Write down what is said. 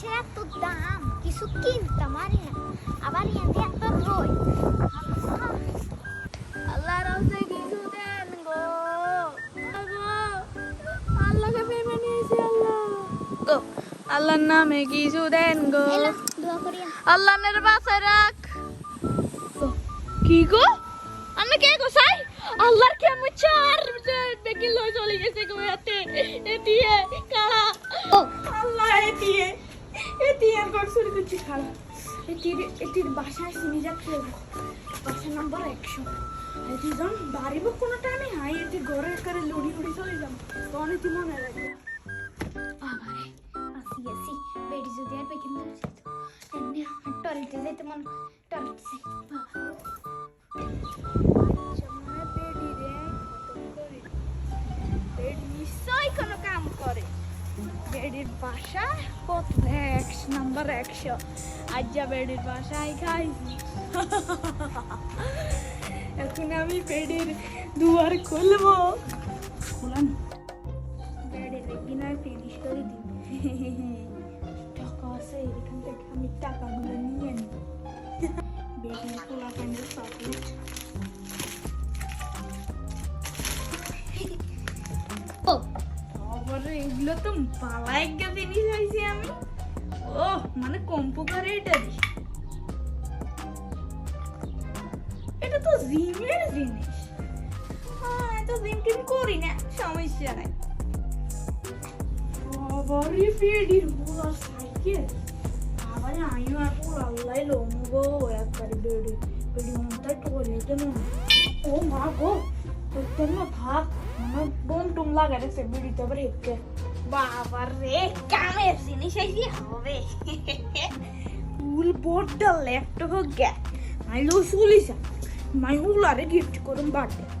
জিনিসের এত দাম কিছু কিনতে পারি না আবার ইয়াতে এত রই আল্লাহ রাস্তে কিছু দেন গো আল্লাহকে প্রেমে নিয়েছি আল্লাহ গো আল্লাহর নামে কিছু দেন গো এলা দোয়া করি আল্লাহনের বাসায় রাখ কি গো আমি কে গো সাই আল্লাহর কে আমি চার দেখি লই চলে গেছে গো এতে এতিয়ে কারা ও আল্লাহ এতিয়ে এতিয়ে আর শুরু করছি খালা? এটির এটির বাসায় চিনি যাচ্ছে বাসা নাম্বার একশো। এটি যখন বাড়িব কোনো টাইমে, হাই, এটি ঘরে করে লড়ি লড়ি চলে যাম তখন এটি মনে রাখবে। বাবারে আসি আসি। বেডি যদি আর পেকিন তো এমনি টয়লেটে যাইতে মন টয়লেটে যাই বাবা নিশ্চয় কোনো কাম করে বেডির বাসা কত একশো নাম্বার একশো। আজ যা বেডির বাসায় খাইছি এখন আমি বেডির দুয়ার খুলবো। খুলাম বেডের কিনা ফিনিশ করে দিন টাকা আছে এখান থেকে আমি টাকাগুলো নিয়ে নিই। বেডির খোলা প্যান্ডেল চকলেট এগুলো তো পালা একটা জিনিস হয়েছে আমি। ও মানে কম্পুকার এটারই এটা তো জিমের জিনিস। হ্যাঁ তো জিম টিম করি না, সমস্যা নাই। আবার আমিও পুরো আল্লাহ লোমগো একবারে বেডি ও মা গো তোর না থাক বোম টুম লাগা রেখেছে বিড়িতে আবার একে বাবা রে কামের জিনিস এসে হবে ফুল বোর্ডটা লেফট হোক গে মাইলো শুলিস মাই উলারে গিফট করুন বার্থডে